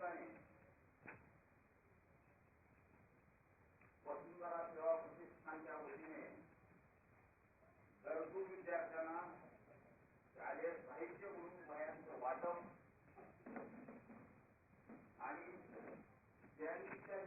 ठिकाणी. वसुंधरा सेवा प्रतिष्ठानच्या वतीने गरजू विद्यार्थ्यांना शालेय साहित्य म्हणून वयांचं वाटप आणि त्यांच्या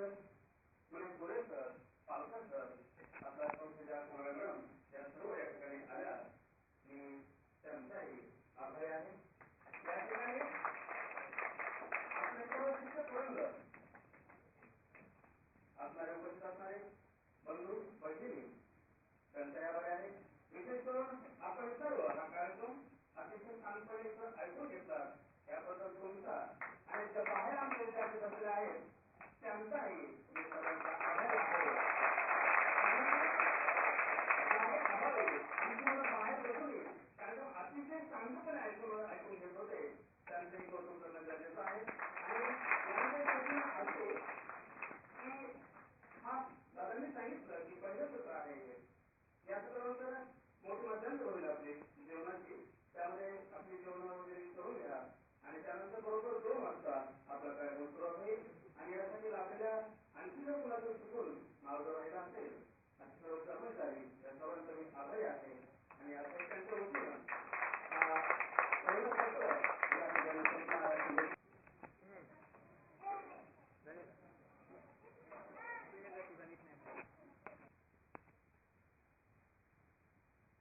them. आणि यासाठी आपल्याला आणखी जर मुलाचं चुकून मार्ग राहिला असेल अशी सर्व कर्मचारी या सर्वांचा मी आभारी आहे. आणि यासाठी त्यांच्या वतीनं